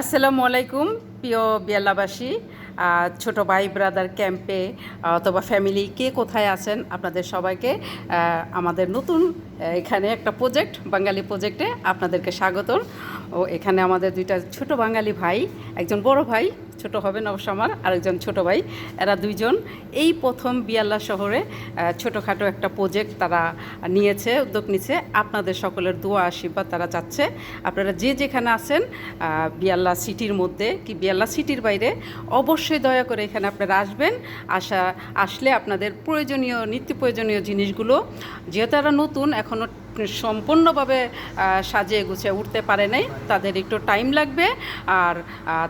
আসসালামু আলাইকুম, প্রিয় বিয়াল্লাবাসী ছোট ভাই ব্রাদার ক্যাম্পে অথবা ফ্যামিলি, কে কোথায় আছেন আপনাদের সবাইকে আমাদের নতুন এখানে একটা প্রজেক্ট, বাঙালি প্রজেক্টে আপনাদেরকে স্বাগত ও, এখানে আমাদের দুইটা ছোট বাঙালি ভাই, একজন বড় ভাই ছোট হবেন অবশ্য আমার, আরেকজন ছোট ভাই, এরা দুইজন। এই প্রথম বিয়াল্লা শহরে ছোটোখাটো একটা প্রজেক্ট তারা নিয়েছে, উদ্যোগ নিচ্ছে আপনাদের সকলের দোয়া, আশীর্বাদ তারা চাচ্ছে। আপনারা যে যেখানে আছেন বিয়াল্লা সিটির মধ্যে কি বিয়াল্লা সিটির বাইরে, অবশ্যই দয়া করে এখানে আপনারা আসবেন। আসা, আসলে আপনাদের প্রয়োজনীয়, নিত্য প্রয়োজনীয় জিনিসগুলো, যেহেতু তারা নতুন এখনও সম্পূর্ণভাবে সাজিয়ে গুছিয়ে উঠতে পারে নাই। তাদের একটু টাইম লাগবে আর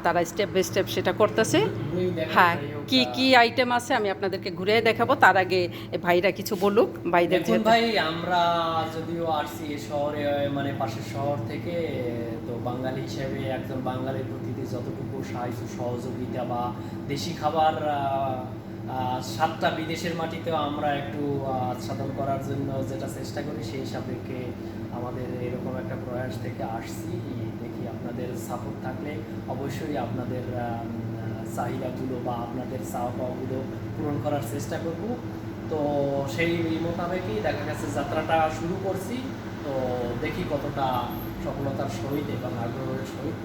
তারা স্টেপ বাই স্টেপ সেটা করতেছে। হ্যাঁ কি কি আইটেম আছে আমি আপনাদেরকে ঘুরে দেখাবো। তার আগে ভাইরা কিছু বলুক। ভাইদের ভাই আমরা যদিও আসছি শহরে মানে পাশের শহর থেকে তো বাঙালি হিসেবে একজন বাঙালির প্রতি যতটুকু সাহায্য সহযোগিতা বা দেশি খাবার সাতটা বিদেশের মাটিতেও আমরা একটু আচ্ছাদন করার জন্য যেটা চেষ্টা করি, সেই সাপেক্ষে আমাদের এরকম একটা প্রয়াস থেকে আসছি। দেখি আপনাদের সাপোর্ট থাকলে অবশ্যই আপনাদের চাহিদাগুলো বা আপনাদের চাওয়া পাওয়াগুলো পূরণ করার চেষ্টা করব। তো সেই মোতাবেকই দেখা গেছে যাত্রাটা শুরু করছি। তো দেখি কতটা সফলতার সহিত এবং আগ্রহের সহিত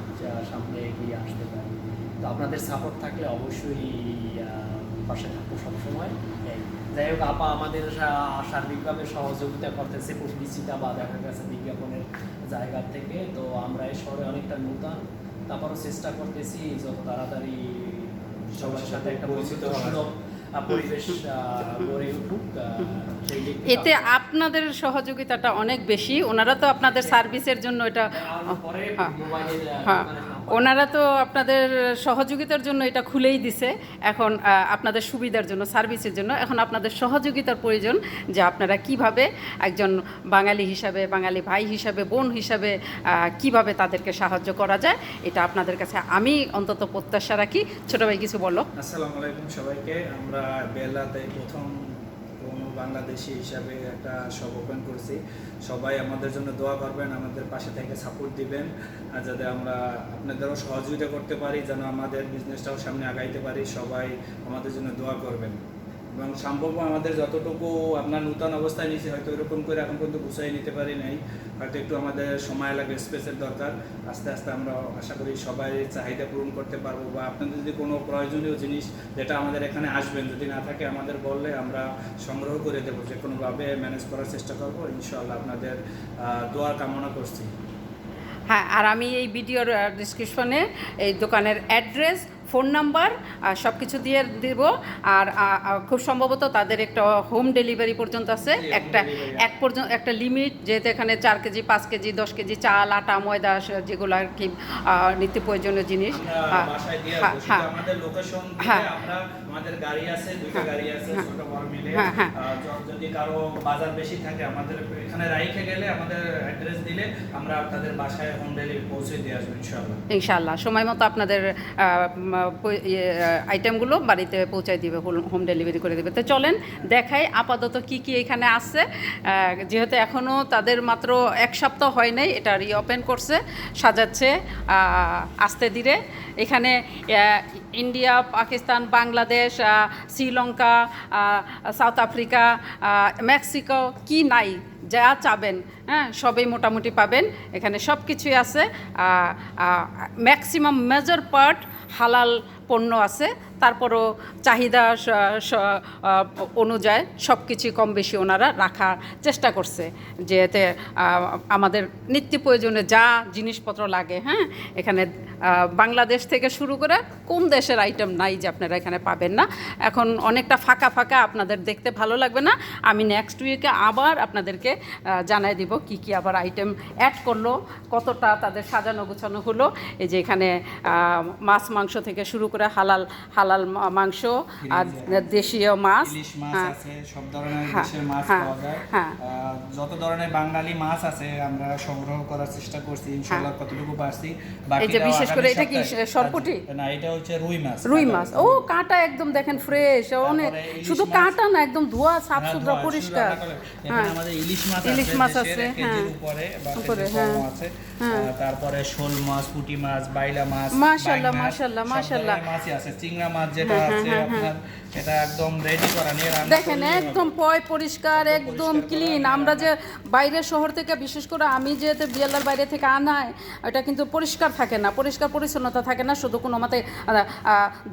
সামনে এগিয়ে আসতে পারি। তো আপনাদের সাপোর্ট থাকলে অবশ্যই পাশে থাকব সবসময়। এই, যাই হোক আপা আমাদের সার্বিকভাবে সহযোগিতা করতেছে পুবলিচিতা বা দেখা গেছে বিজ্ঞাপনের জায়গা থেকে। তো আমরা এই শহরে অনেকটা নূতন। তারপরও চেষ্টা করতেছি যত তাড়াতাড়ি সবার সাথে একটা পরিচিত পরিবেশ গড়ে উঠুক এতে আপনাদের সহযোগিতাটা অনেক বেশি। ওনারা তো আপনাদের সার্ভিসের জন্য এটা হ্যাঁ। হ্যাঁ। ওনারা তো আপনাদের সহযোগিতার জন্য এটা খুলেই দিছে। এখন আপনাদের সুবিধার জন্য সার্ভিসের জন্য। এখন আপনাদের সহযোগিতার প্রয়োজন যে আপনারা কীভাবে একজন বাঙালি হিসাবে বাঙালি ভাই হিসাবে বোন হিসাবে কীভাবে তাদেরকে সাহায্য করা যায় এটা আপনাদের কাছে আমি অন্তত প্রত্যাশা রাখি। ছোট ভাই কিছু বলো। আসসালামু আলাইকুম সবাইকে। আমরা বেলাতে প্রথম বাংলাদেশি হিসাবে একটা সব ওপেন করছি। সবাই আমাদের জন্য দোয়া করবেন, আমাদের পাশে থেকে সাপোর্ট দিবেন, আর যাতে আমরা আপনাদেরও সহযোগিতা করতে পারি, যেন আমাদের বিজনেসটাও সামনে আগাইতে পারি। সবাই আমাদের জন্য দোয়া করবেন। এবং সম্ভব আমাদের যতটুকু আপনার নূতন অবস্থায় নিয়েছি, হয়তো এরকম করে এখন পর্যন্ত গুছাই নিতে পারি নাই। হয়তো একটু আমাদের সময় লাগে স্পেসের দরকার। আস্তে আস্তে আমরা আশা করি সবাই চাহিদা পূরণ করতে পারব বা আপনাদের যদি কোনো প্রয়োজনীয় জিনিস যেটা আমাদের এখানে আসবেন, যদি না থাকে আমাদের বললে আমরা সংগ্রহ করে দেবো। যে কোনোভাবে ম্যানেজ করার চেষ্টা করব। ইনশাআল্লাহ আপনাদের দোয়ার কামনা করছি। হ্যাঁ আর আমি এই ভিডিওর ডিসক্রিপশনে এই দোকানের অ্যাড্রেস ফোন নাম্বার সব কিছু দিয়ে দেব আর খুব সম্ভবত তাদের একটা হোম ডেলিভারি পর্যন্ত আছে একটা এক পর্যন্ত একটা লিমিট যেহেতু এখানে চার কেজি পাঁচ কেজি দশ কেজি চাল আটা ময়দা যেগুলো আর কি নিত্য প্রয়োজনীয় জিনিস হ্যাঁ, হ্যাঁ। হ্যাঁ। আমাদের গাড়ি আছে দুইটা গাড়ি আছে। ছোট বড় মিলে। আহ, য- যদি কারও বাজার বেশি থাকে আমাদের এখানে রাইখে গেলে আমাদের অ্যাড্রেস দিলে আমরা আপনাদের বাসায় হোম ডেলিভারি পৌঁছে দিয়ে আসব ইনশাআল্লাহ ইনশাল্লাহ সময় মতো আপনাদের আইটেমগুলো বাড়িতে পৌঁছায় দিবে হোম ডেলিভারি করে দেবে। তো চলেন, দেখাই আপাতত কি কি এখানে আছে। যেহেতু এখনও তাদের মাত্র এক সপ্তাহ হয় নাই, এটা রিওপেন করছে, সাজাচ্ছে আস্তে ধীরে। এখানে India, Pakistan, Bangladesh Sri Lanka South Africa Mexico, কি নাই যা চাবেন হ্যাঁ সবই মোটামুটি পাবেন। এখানে সব কিছুই আছে ম্যাক্সিমাম মেজর পার্ট হালাল পণ্য আছে। তারপরও চাহিদা অনুযায়ী সব কিছুই কম বেশি ওনারা রাখার চেষ্টা করছে, যে এতে আমাদের নিত্য প্রয়োজনে যা জিনিসপত্র লাগে হ্যাঁ? এখানে বাংলাদেশ থেকে শুরু করে কোন দেশের আইটেম নাই যে আপনারা এখানে পাবেন না। এখন অনেকটা ফাঁকা ফাঁকা আপনাদের দেখতে ভালো লাগবে না। আমি নেক্সট উইকে আবার আপনাদেরকে জানাই দিব কি কি আবার আইটেম অ্যাড করল, কতটা তাদের সাজানো গোছানো হলো। এই যে এখানে মাছ মাংস থেকে শুরু করে করে হালাল হালাল মাংস আর দেশীয় মাছ হ্যাঁ আছে সব ধরনের হ্যাঁ, দেশের মাছ হ্যাঁ, পাওয়া যায় হ্যাঁ। যত ধরনের বাঙালি মাছ আছে আমরা সংগ্রহ করার চেষ্টা করছি ইনশাআল্লাহ কতটুকু পারছি হ্যাঁ। এই যে বিশেষ করে এটা কি সরপুঁটি? না এটা হচ্ছে রুই মাছ রুই মাছ ও কাটা একদম দেখেন ফ্রেশ অনেক শুধু কাঁটা না একদম ধোয়া সাফ হ্যাঁ, সুতরা পরিষ্কার হ্যাঁ আমাদের ইলিশ মাছ ইলিশ আছে মাছ আছে, হ্যাঁ। উপরে হ্যাঁ। হ্যাঁ। তারপরে শোল মাছ পুঁটি মাছ বাইলা মাছ মাশাআল্লাহ, মাছ, মাশাআল্লাহ, মাশাআল্লাহ। ধরনের আছে চিংড়া মাছ যেটা হ্যাঁ, হ্যাঁ, আছে হ্যাঁ, আপনার এটা একদম রেডি করা নিয়ে দেখেন একদম পয় পরিষ্কার একদম ক্লিন আমরা যে বাইরের শহর থেকে বিশেষ করে আমি যেহেতু বিয়ালার বাইরে থেকে আনাই এটা কিন্তু পরিষ্কার থাকে না পরিষ্কার পরিচ্ছন্নতা থাকে না শুধু কোনো মতে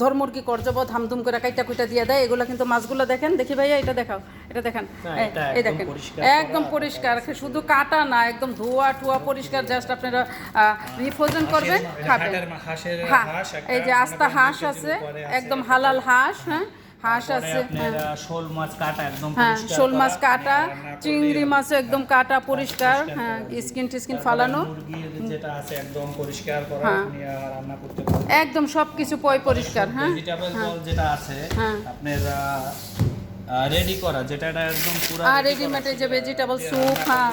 ধর্মুরগি করজব ধামধুম করে কাইটা কুইটা দিয়ে দেয় এগুলো কিন্তু মাছগুলো দেখেন। দেখি ভাইয়া এটা দেখাও এটা দেখেন। এই- একদম দেখেন পরিষ্কার একদম পরিষ্কার শুধু কাটা না একদম ধোয়া টুয়া পরিষ্কার জাস্ট আপনারা রিফোজন করবেন খাবেন। হ্যাঁ এই যে আস্তা হাঁস আছে, একদম হালাল হাঁস হ্যাঁ? হাঁস আছে হ্যাঁ। শোল মাছ কাটা একদম হ্যাঁ শোল মাছ কাটা চিংড়ি মাছ একদম কাটা পরিষ্কার হ্যাঁ স্কিন টিস্কিন ফালানো। যেটা আছে একদম পরিষ্কার করা হ্যাঁ। আপনি রান্না করতে পারবেন একদম সব কিছু পয় পরিষ্কার হ্যাঁ। ভেজিটেবল যেটা আছে হ্যাঁ। আপনার রেডি করা যেটা এটা একদম পুরো আর রেডিমেডে যে ভেজিটেবল স্যুপ হ্যাঁ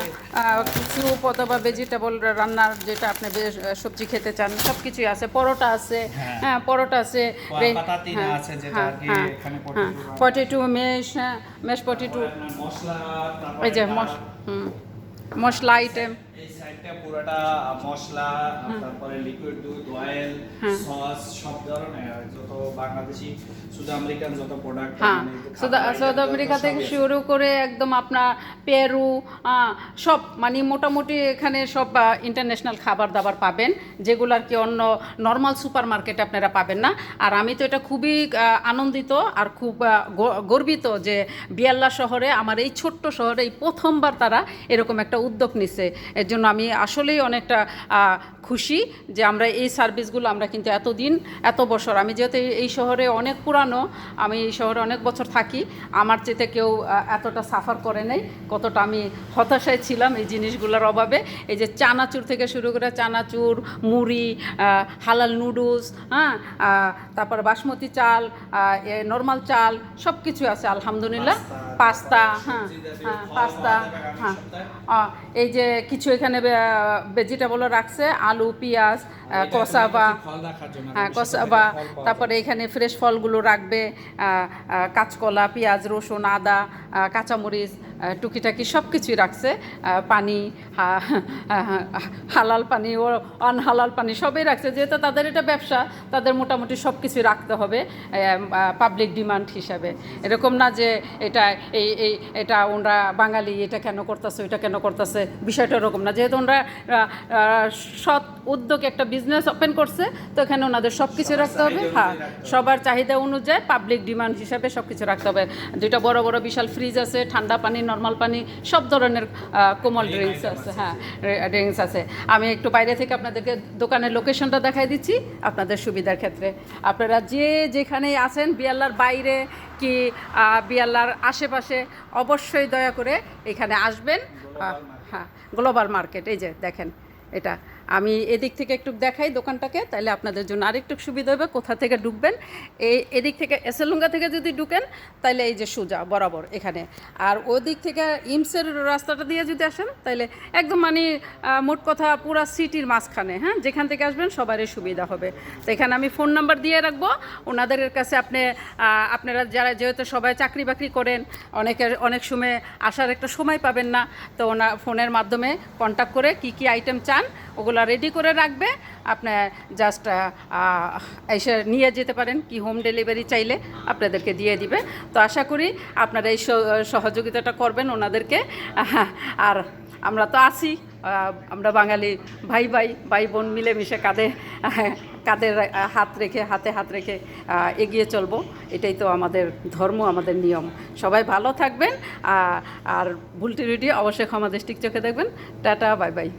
স্যুপ অথবা ভেজিটেবল রান্নার যেটা আপনি সবজি খেতে চান সব কিছুই আছে পরোটা আছে হ্যাঁ। হ্যাঁ পরোটা আছে পা- পাতাতিনা আছে যেটা কি এখানে potato potato mash mash potato মশলা এই যে মশলা আইটেম সাইডটা পুরোটা মশলা তারপরে লিকুইড দুধ অয়েল হ্যাঁ। সস সব ধরনের যত বাংলাদেশি সুদ আমেরিকান যত প্রোডাক্ট হ্যাঁ। সাউথ আমেরিকা থেকে শুরু করে একদম আপনার পেরু সব মানে মোটামুটি এখানে সব ইন্টারন্যাশনাল খাবার দাবার পাবেন যেগুলো আর কি অন্য নর্মাল সুপার মার্কেটে আপনারা পাবেন না। আর আমি তো এটা খুবই আনন্দিত আর খুব গর্বিত যে বিয়াল্লা শহরে আমার এই ছোট্ট শহরে এই প্রথমবার তারা এরকম একটা উদ্যোগ নিছে। এর জন্য আমি আসলেই অনেকটা খুশি যে আমরা এই সার্ভিসগুলো আমরা কিন্তু এতদিন এত বছর আমি যেহেতু এই- শহরে অনেক পুরানো আমি এই শহরে অনেক বছর থাকি আমার চেতে কেউ এতটা সাফার করে নেই কতটা আমি হতাশায় ছিলাম এই জিনিসগুলোর অভাবে এই যে চানাচুর থেকে শুরু করে চানাচুর মুড়ি হালাল নুডলস হ্যাঁ তারপর বাসমতি চাল নর্মাল চাল সব কিছু আছে আলহামদুলিল্লাহ। পাস্তা, হ্যাঁ হ্যাঁ পাস্তা হ্যাঁ এই যে কিছু এখানে ভেজিটেবলও রাখছে আলু পেঁয়াজ জন্য হ্যাঁ কসাবা তারপরে এখানে ফ্রেশ ফলগুলো রাখবে কাঁচকলা পেঁয়াজ রসুন আদা কাঁচামরিচ টুকিটাকি সব কিছুই রাখছে পানি হালাল পানি ও আনহালাল পানি সবই রাখছে যেহেতু তাদের এটা ব্যবসা তাদের মোটামুটি সব কিছু রাখতে হবে পাবলিক ডিমান্ড হিসাবে। এরকম না যে এটা এই এই এটা ওনরা বাঙালি এটা কেন করতেছে ওইটা কেন করতেছে বিষয়টা এরকম না যেহেতু ওনরা আহ, সৎ উদ্যোগ একটা বিজনেস ওপেন করছে তো এখানে ওনাদের সব কিছু রাখতে হবে। হ্যাঁ। সবার চাহিদা অনুযায়ী পাবলিক ডিমান্ড হিসাবে সব কিছু রাখতে হবে। দুইটা বড় বড় বিশাল ফ্রিজ আছে ঠান্ডা পানি নর্মাল পানি সব ধরনের কোমল ড্রিঙ্কস আছে। হ্যাঁ ড্রিঙ্কস আছে। আমি একটু বাইরে থেকে আপনাদেরকে দোকানের লোকেশনটা দেখাই দিচ্ছি আপনাদের সুবিধার ক্ষেত্রে। আপনারা যে যেখানে আছেন বিয়াল্লার বাইরে কি বিয়াল্লার আশেপাশে অবশ্যই দয়া করে এখানে আসবেন। হ্যাঁ গ্লোবাল মার্কেট এই যে দেখেন এটা। আমি এদিক থেকে একটু দেখাই দোকানটাকে, তাহলে আপনাদের জন্য আরেকটু সুবিধা হবে, কোথা থেকে ঢুকবেন। এই এদিক থেকে এসেলুঙ্গা থেকে যদি ঢুকেন, তাহলে এই যে সোজা, বরাবর এখানে। আর ওদিক থেকে ইমসের রাস্তাটা দিয়ে যদি আসেন, তাহলে একদম মানে মোট কথা পুরা সিটির মাঝখানে হ্যাঁ? যেখান থেকে আসবেন সবারই সুবিধা হবে। তো এখানে আমি ফোন নাম্বার দিয়ে রাখব। ওনাদের কাছে আপনি আপনারা যারা যেহেতু সবাই চাকরি বাকরি করেন, অনেকের, অনেক সময় আসার একটা সময় পাবেন না, তো ওনার ফোনের মাধ্যমে কন্ট্যাক্ট করে কি কি আইটেম চান, ওগুলো রেডি করে রাখবে। আপনি জাস্ট এসে নিয়ে যেতে পারেন কি হোম ডেলিভারি চাইলে আপনাদেরকে দিয়ে দিবে। তো আশা করি আপনারা এই সহযোগিতাটা করবেন ওনাদেরকে। আর আমরা তো আছি আমরা বাঙালি ভাই ভাই ভাই বোন মিলেমিশে কাঁধে, কাঁধের হাত রেখে, হাতে হাত রেখে এগিয়ে চলবো। এটাই তো আমাদের ধর্ম, আমাদের নিয়ম। সবাই ভালো থাকবেন আর ভুলটি রুটি অবশ্যই ক্ষমা দৃষ্টিক চোখে দেখবেন। Tata, bye bye.